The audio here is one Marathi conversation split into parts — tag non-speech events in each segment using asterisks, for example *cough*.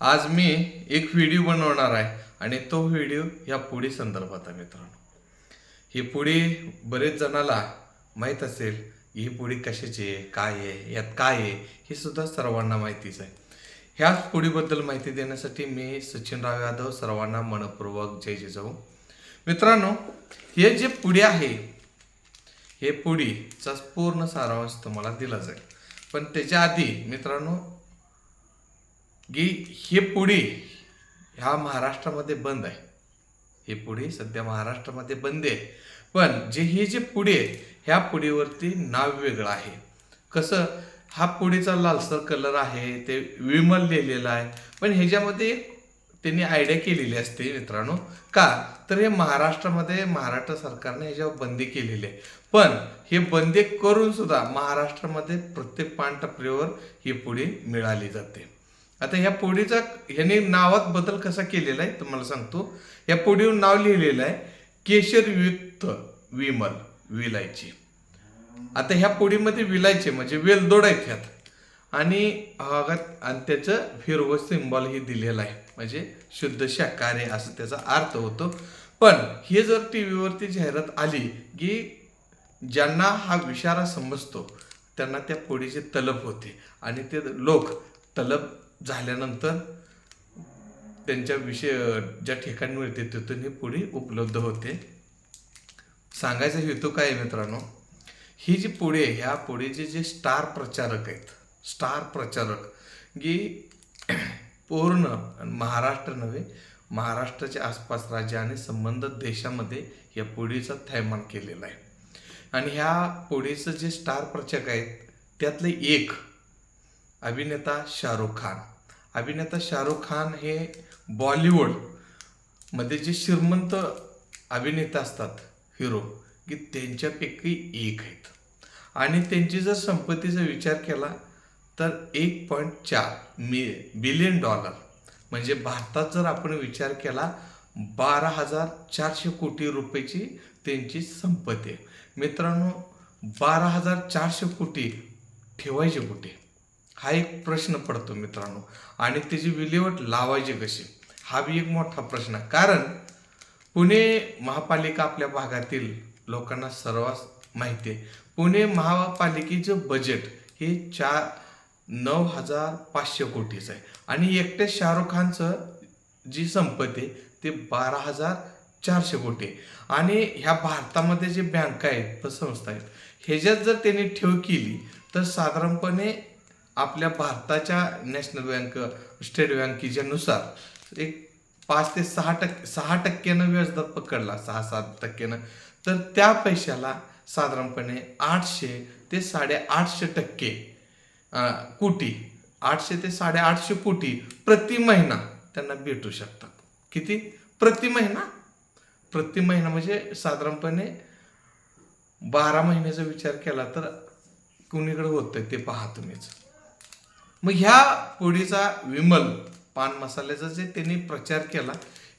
आज मी एक व्हिडिओ बनवणार आहे आणि तो व्हिडिओ ह्या पुढी संदर्भात आहे मित्रांनो. ही पुढी बरेच जणाला माहीत असेल ही पुडी कशाची आहे काय आहे यात काय आहे हे सुद्धा सर्वांना माहितीच आहे. ह्याच पुढीबद्दल माहिती देण्यासाठी मी सचिनराव यादव सर्वांना मनपूर्वक जय जिजाऊ मित्रांनो हे जे पुडी आहे हे पुडीचा पूर्ण सारांश तुम्हाला दिला जाईल. पण त्याच्या आधी मित्रांनो की हे पुडी ह्या महाराष्ट्रामध्ये बंद आहे. हे पुडी सध्या महाराष्ट्रामध्ये बंद आहे. पण जे हे जे पुडी आहे ह्या पुडीवरती नाव वेगळं आहे. कसं? हा पुडीचा लालसर कलर आहे ते विमल लिहिलेला आहे. पण ह्याच्यामध्ये त्यांनी आयडिया केलेली असते मित्रांनो. का? तर हे महाराष्ट्रामध्ये महाराष्ट्र सरकारने ह्याच्यावर बंदी केलेली आहे. पण हे बंदी करून सुद्धा महाराष्ट्रामध्ये प्रत्येक पानटपरीवर ही पुडी मिळाली जाते. आता ह्या पोडीचा ह्याने नावात बदल कसा केलेला आहे तुम्हाला सांगतो. या पोडीवर नाव लिहिलेलं आहे केशरयुक्त विमल विलायची. आता ह्या पोडीमध्ये विलायचे म्हणजे वेलदोड आहेत ह्यात. आणि आणि त्याचं हिरवं सिंबॉल हे दिलेलं आहे म्हणजे शुद्ध शाकाहारी असं त्याचा अर्थ होतो. पण हे जर टी व्हीवरती जाहिरात आली की ज्यांना हा विषारा समजतो त्यांना त्या पोडीची तलब होते. आणि ते लोक तलब झाल्यानंतर त्यांच्या विषय ज्या ठिकाणी मिळते तिथून ही पुढे उपलब्ध होते. सांगायचा हेतू काय मित्रांनो? ही जी पुढे आहे ह्या पुढेचे जे स्टार प्रचारक आहेत स्टार प्रचारक की *clears throat* पूर्ण महाराष्ट्र नव्हे महाराष्ट्राच्या आसपास राज्य आणि संबंधित देशामध्ये या पुढीचा थैमान केलेला आहे. आणि ह्या पुढेचं जे स्टार प्रचारक आहेत त्यातले एक अभिनेता शाहरुख खान. अभिनेता शाहरुख खान हे बॉलिवूडमध्ये जे श्रीमंत अभिनेता असतात हिरो की त्यांच्यापैकी एक आहेत. आणि त्यांची जर संपत्तीचा विचार केला तर एक पॉईंट चार मि बिलियन डॉलर म्हणजे भारतात जर आपण विचार केला बारा हजार चारशे कोटी रुपयाची त्यांची संपत्ती आहे. मित्रांनो बारा हजार चारशे कोटी ठेवायचे कुठे? हा एक प्रश्न पडतो मित्रांनो. आणि त्याची विल्हेवाट लावायची कशी? हा बी एक मोठा प्रश्न. आहे कारण पुणे महापालिका आपल्या भागातील लोकांना सर्वात माहिती आहे. पुणे महापालिकेचं बजेट हे चार नऊ हजार पाचशे कोटीचं आहे. आणि एकट्या शाहरुख खानचं जी संपत्ती आहे ते बारा हजार चारशे कोटी आहे. आणि ह्या भारतामध्ये जे बँका आहेत व संस्था आहेत ह्याच्यात जर त्यांनी ठेव केली तर साधारणपणे आपल्या भारताच्या नॅशनल बँक स्टेट बँकेच्या नुसार एक पाच ते सहा टक्के सहा टक्क्यानं व्याजदर पकडला सहा सात टक्क्यानं. तर त्या पैशाला साधारणपणे आठशे ते साडेआठशे टक्के कोटी आठशे ते साडेआठशे कोटी प्रति महिना त्यांना भेटू शकतात. किती? प्रति महिना? प्रति महिना म्हणजे साधारणपणे बारा महिन्याचा विचार केला तर कुणीकडे होतं ते पहा तुम्हीच. मग ह्या पोळीचा विमल पान मसाल्याचा जे त्यांनी प्रचार केला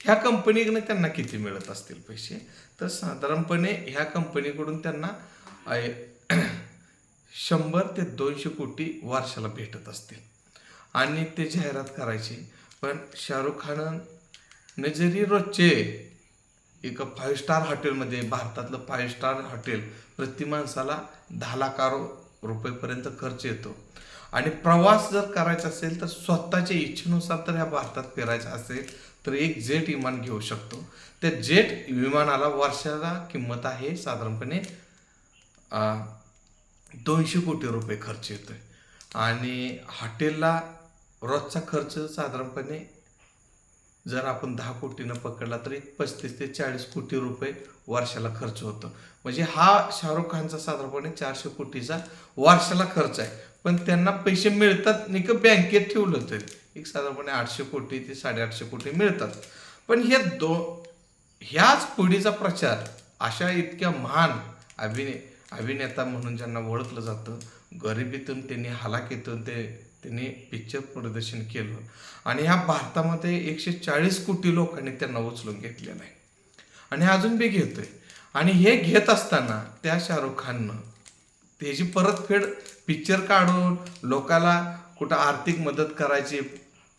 ह्या कंपनीकडनं त्यांना किती मिळत असतील पैसे? तर साधारणपणे ह्या कंपनीकडून त्यांना *clears throat* शंभर ते दोनशे कोटी वर्षाला भेटत असतील. आणि ते जाहिरात करायची. पण शाहरुख खानने जरी रोजचे एका फाईव्ह स्टार हॉटेलमध्ये भारतातलं फाईव्ह स्टार हॉटेल प्रति माणसाला दहा लाख रुपयेपर्यंत खर्च येतो. आणि प्रवास जर करायचा असेल तर स्वतःच्या इच्छेनुसार तर ह्या भारतात फिरायचं असेल तर एक जेट विमान घेऊ शकतो. त्या जेट विमानाला वर्षाला किंमत आहे साधारणपणे दोनशे कोटी रुपये खर्च येतोय. आणि हॉटेलला रोजचा खर्च साधारणपणे जर आपण दहा कोटीनं पकडला तर एक पस्तीस ते चाळीस कोटी रुपये वर्षाला खर्च होतो. म्हणजे हा शाहरुख खानचा साधारणपणे चारशे कोटीचा वर्षाला खर्च आहे. पण त्यांना पैसे मिळतात नाही का बँकेत ठेवलं तर एक साधारणपणे आठशे कोटी ते साडेआठशे कोटी मिळतात. पण हे दो ह्याच पिढीचा प्रचार अशा इतक्या महान अभिने अभिनेता म्हणून ज्यांना ओळखलं जातं गरिबीतून त्यांनी हलाखीतून ते त्यांनी पिक्चर प्रदर्शन केलं. आणि ह्या भारतामध्ये एकशे चाळीस कोटी लोकांनी त्यांना उचलून घेतलेलं आहे. आणि अजून बी घेतोय. आणि हे घेत असताना त्या शाहरुख खाननं त्याची परतफेड पिक्चर काढून लोकाला कुठं आर्थिक मदत करायची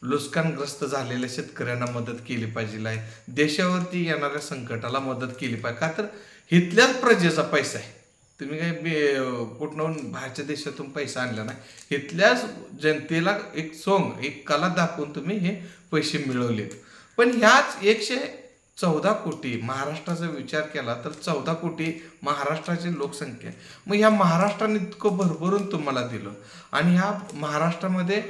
नुकसानग्रस्त झालेल्या शेतकऱ्यांना मदत केली पाहिजे आहे. देशावरती येणाऱ्या संकटाला मदत केली पाहिजे. का तर इथल्याच प्रजेचा पैसा आहे. तुम्ही काही बे- कुठनं बाहेरच्या देशातून पैसा आणला नाही. इथल्याच जनतेला एक सोंग एक कला दाखवून तुम्ही हे पैसे मिळवलेत. पण ह्याच एकशे चौदा कोटी महाराष्ट्राचा विचार केला तर चौदा कोटी महाराष्ट्राची लोकसंख्या. आहे. मग ह्या महाराष्ट्राने इतकं भरभरून तुम्हाला दिलं. आणि ह्या महाराष्ट्रामध्ये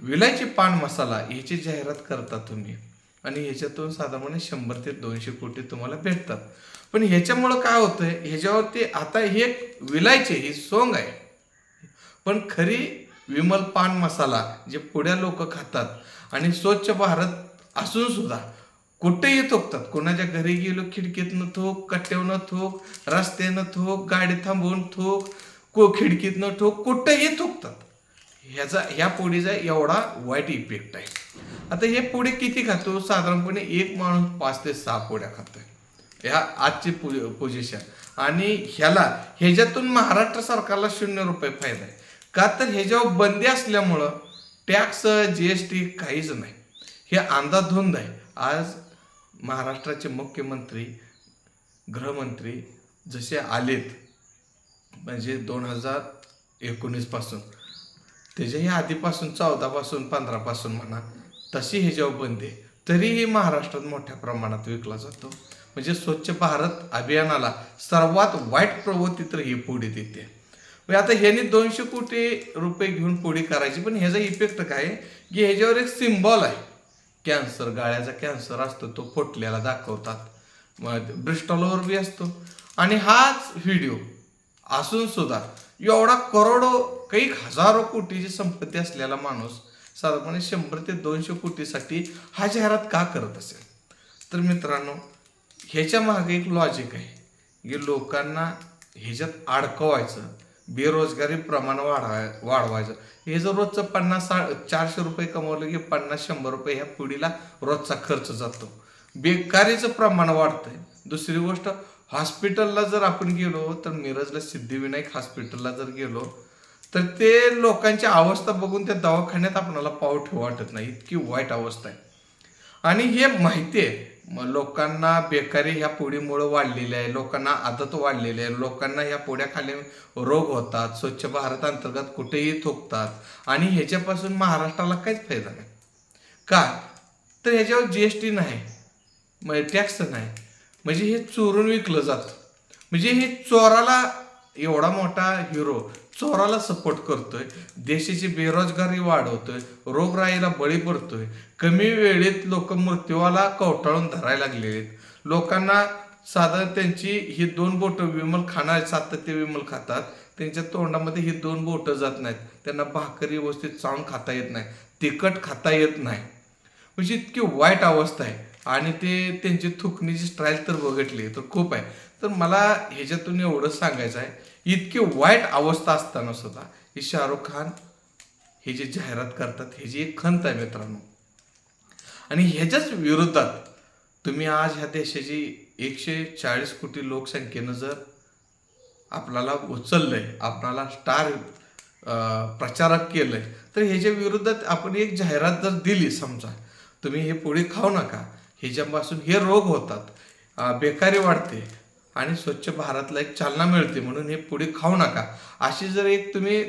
विलायची पान मसाला ह्याची जाहिरात करता तुम्ही. आणि ह्याच्यातून साधारणपणे शंभर ते दोनशे कोटी तुम्हाला भेटतात. पण ह्याच्यामुळं काय होतंय? ह्याच्यावरती आता हे एक विलायचे ही सोंग आहे. पण खरी विमल पान मसाला जे पुढ्या लोक खातात आणि स्वच्छ भारत असून सुद्धा कुठेही थोकतात कोणाच्या घरी गेलो खिडकीतनं थोक कट्ट्यावनं थोक रस्त्यानं थोक गाडी थांबवून थोक को खिडकीतनं ठोक कुठेही थोकतात ह्याचा ह्या पोळीचा एवढा वाईट इफेक्ट आहे. आता हे पोळी किती खातो? साधारणपणे एक माणूस पाच ते सहा पोळ्या खातोय. ह्या आजची पोझिशन आणि ह्याला ह्याच्यातून महाराष्ट्र सरकारला शून्य रुपये फायदा आहे. का तर ह्याच्यावर बंदी असल्यामुळं टॅक्स जी एस टी काहीच नाही. हे अंदाधुंद आहे. आज महाराष्ट्राचे मुख्यमंत्री गृहमंत्री जसे आलेत म्हणजे दोन हजार एकोणीसपासून त्याच्याही आधीपासून चौदापासून पंधरापासून म्हणा तशी ह्याच्यावर बंदी तरीही महाराष्ट्रात मोठ्या प्रमाणात विकला जातो. म्हणजे स्वच्छ भारत अभियानाला सर्वात वाईट प्रवृत्ती तर ही पुढे देते. म्हणजे आता ह्याने दोनशे कोटी रुपये घेऊन पुढे करायची पण ह्याचा इफेक्ट काय आहे? की ह्याच्यावर एक सिम्बॉल आहे. कॅन्सर गाळ्याचा कॅन्सर असतो तो फुटलेला दाखवतात. मग ब्रिस्टॉलवर बी असतो. आणि हाच व्हिडिओ असून सुद्धा एवढा करोडो काही हजारो कोटीची संपत्ती असलेला माणूस साधारणपणे शंभर ते दोनशे कोटीसाठी हा जाहिरात का करत असेल? तर मित्रांनो ह्याच्या मागे एक लॉजिक आहे. की लोकांना ह्याच्यात अडकवायचं बेरोजगारी प्रमाण वाढवाय वाढवायचं. हे जर रोजचं पन्नास सा चारशे रुपये कमवलं की पन्नास शंभर रुपये ह्या पिढीला रोजचा खर्च जातो. बेकारीचं प्रमाण वाढतंय. दुसरी गोष्ट हॉस्पिटलला जर आपण गेलो तर मिरजला सिद्धिविनायक हॉस्पिटलला जर गेलो तर ते लोकांची अवस्था बघून त्या दवाखान्यात आपणाला पाव ठेव वाटत नाही. इतकी वाईट अवस्था आहे. आणि हे माहिती आहे मग लोकांना बेकारी ह्या पोळीमुळं वाढलेली आहे लोकांना आदत वाढलेली आहे लोकांना ह्या पोळ्याखाली रोग होतात स्वच्छ भारत अंतर्गत कुठेही थोकतात आणि ह्याच्यापासून महाराष्ट्राला काहीच फायदा नाही. का? तर ह्याच्यावर जी एस टी नाही म्हणजे टॅक्स नाही. म्हणजे हे चोरून विकलं जातं. म्हणजे हे चोराला एवढा मोठा हिरो चोराला सपोर्ट करतोय देशाची बेरोजगारी वाढवतोय रोगराईला बळी पडतोय. कमी वेळेत लोक मृत्यूवाला कवटाळून धरायला लागलेले आहेत. लोकांना साधारण त्यांची ही दोन बोटं विमल खाणार सातत्य विमल खातात. त्यांच्या तोंडामध्ये ही दोन बोटं जात नाहीत. त्यांना भाकरी व्यवस्थित चावून खाता येत नाही तिखट खाता येत नाही. म्हणजे इतकी वाईट अवस्था आहे. आणि ते त्यांची थुकणीची स्ट्राईल तर बघितली तर खूप आहे. तर मला ह्याच्यातून एवढं सांगायचं आहे इतकी वाईट अवस्था असताना सुद्धा हे शाहरुख खान हे जे जाहिरात करतात ह्याची एक खंत आहे मित्रांनो. आणि ह्याच्याच विरोधात तुम्ही आज ह्या देशाची एकशे चाळीस कोटी लोकसंख्येनं जर आपल्याला उचललंय आपल्याला स्टार प्रचारक केलंय तर ह्याच्या विरोधात आपण एक जाहिरात जर दिली समजा तुम्ही हे पोळी खाऊ नका. ह्याच्यापासून हे रोग होतात. बेकारी वाढते. आणि स्वच्छ भारतला एक चालना मिळते म्हणून हे पुढे खाऊ नका. अशी जर एक तुम्ही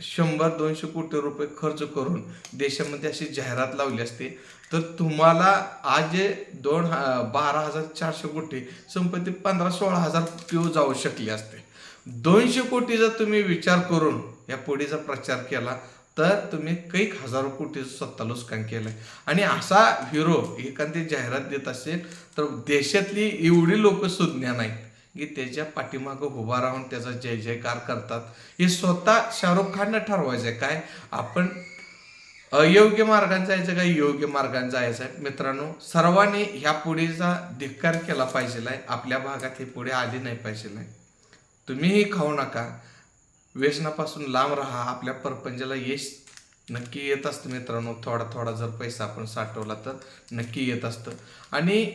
शंभर दोनशे कोटी रुपये खर्च करून देशामध्ये अशी जाहिरात लावली असते तर तुम्हाला आज जे दोन ह- बारा हजार चारशे कोटी संपत्ती पंधरा सोळा हजार कोटी जाऊ शकली असते. दोनशे कोटीचा तुम्ही विचार करून या पुढेचा प्रचार केला तर तुम्ही कैक हजारो कोटीचं स्वतः केलं आहे आणि असा हिरो एखादी जाहिरात देत असेल तर देशातली एवढी लोक सुज्ञा नाहीत की त्याच्या पाठीमागं उभा राहून त्याचा जय जयकार करतात. हे स्वतः शाहरुख खाननं ठरवायचं आहे काय? आपण अयोग्य मार्गाने जायचं का योग्य मार्गाने जायचं आहे मित्रांनो सर्वांनी ह्या पुढेचा धिक्कार केला पाहिजे आहे आपल्या भागात हे पुढे आली नाही पाहिजे आहे तुम्हीही खाऊ नका. व्यसनापासून लांब राहा आपल्या परपंजाला यश नक्की येत असतं मित्रांनो. थोडा थोडा जर पैसा आपण साठवला तर नक्की येत असतं. आणि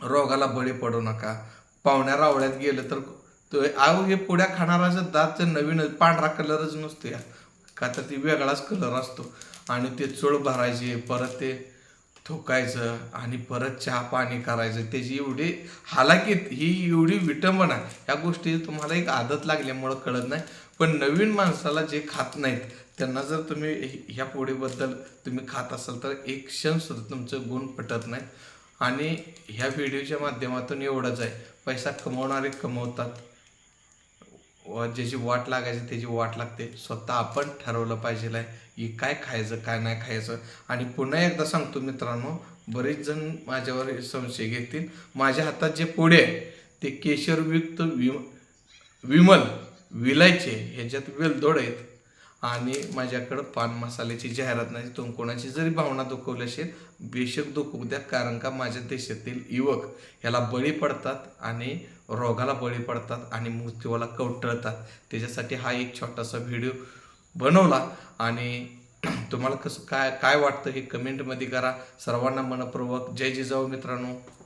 रोगाला बळी पडू नका. पाहुण्या रावळ्यात गेलं तर तो आव हे पुढ्या खाणाराचं दात नवीन पांढरा कलरच नसतो या का तर ती वेगळाच कलर असतो. आणि ते चूळ भरायचे परत ते थुकायचं आणि परत चहा पाणी करायचं. त्याची एवढी हालाकी ही एवढी विटंबना या गोष्टी तुम्हाला एक आदत लागल्यामुळं कळत नाही. पण नवीन माणसाला जे खात नाहीत त्यांना जर तुम्ही ह्या पोळीबद्दल तुम्ही खात असाल तर एक क्षण सुद्धा तुमचं गुण पटत नाही. आणि ह्या व्हिडिओच्या माध्यमातून एवढंच आहे. पैसा कमवणारे कमवतात. ज्याची वाट लागायची त्याची वाट लागते. स्वतः आपण ठरवलं पाहिजे आहे की काय खायचं काय नाही खायचं. आणि पुन्हा एकदा सांगतो मित्रांनो बरेच जण माझ्यावर संशय घेतील. माझ्या हातात जे पुढे आहे ते केशरयुक्त विम विमल विलायचे ह्याच्यात वेलदोड आहेत. आणि माझ्याकडं पान मसाल्याची जाहिरात नाही तुम कोणाची जरी भावना दुखवली असेल बेशक दुखवू द्या कारण का माझ्या देशातील युवक ह्याला बळी पडतात आणि रोगाला बळी पडतात आणि मृत्यूला कवटळतात त्याच्यासाठी हा एक छोटासा व्हिडिओ बनवला आणि *clears throat* तुम्हाला कसं काय काय वाटतं हे कमेंटमध्ये करा. सर्वांना मनपूर्वक. जय जिजाऊ मित्रांनो.